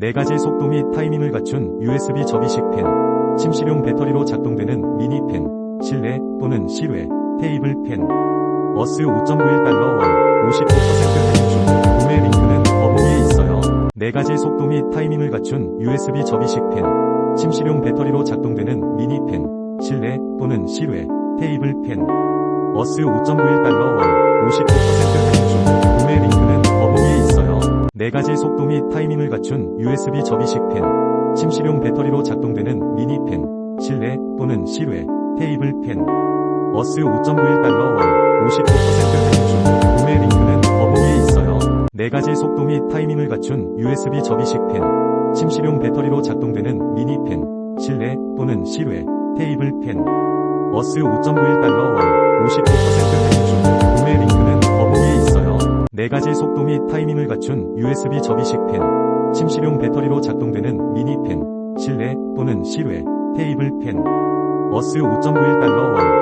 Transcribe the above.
4가지 속도 및 타이밍을 갖춘 USB 접이식 펜, 침실용 배터리로 작동되는 미니 펜, 실내 또는 실외, 테이블 펜, 어스 5.91달러 원, 59% 할인 중, 구매 링크는 더보기에 있어요. 4가지 속도 및 타이밍을 갖춘 USB 접이식 펜, 침실용 배터리로 작동되는 미니 펜, 실내 또는 실외, 테이블 펜, 어스 5.91달러 원, 4가지 속도 및 타이밍을 갖춘 USB 접이식 펜, 침실용 배터리로 작동되는 미니 펜, 실내 또는 실외, 테이블 펜, 어스 5.91달러 원, 59% 할인 중, 구매 링크는 더보기에 있어요. 4가지 속도 및 타이밍을 갖춘 USB 접이식 펜, 침실용 배터리로 작동되는 미니 펜, 실내 또는 실외, 테이블 펜, 어스 5.91달러 원, 59% 4가지 속도 및 타이밍을 갖춘 USB 접이식 펜, 침실용 배터리로 작동되는 미니 펜, 실내 또는 실외, 테이블 펜, 어스 5.91달러 원, 59%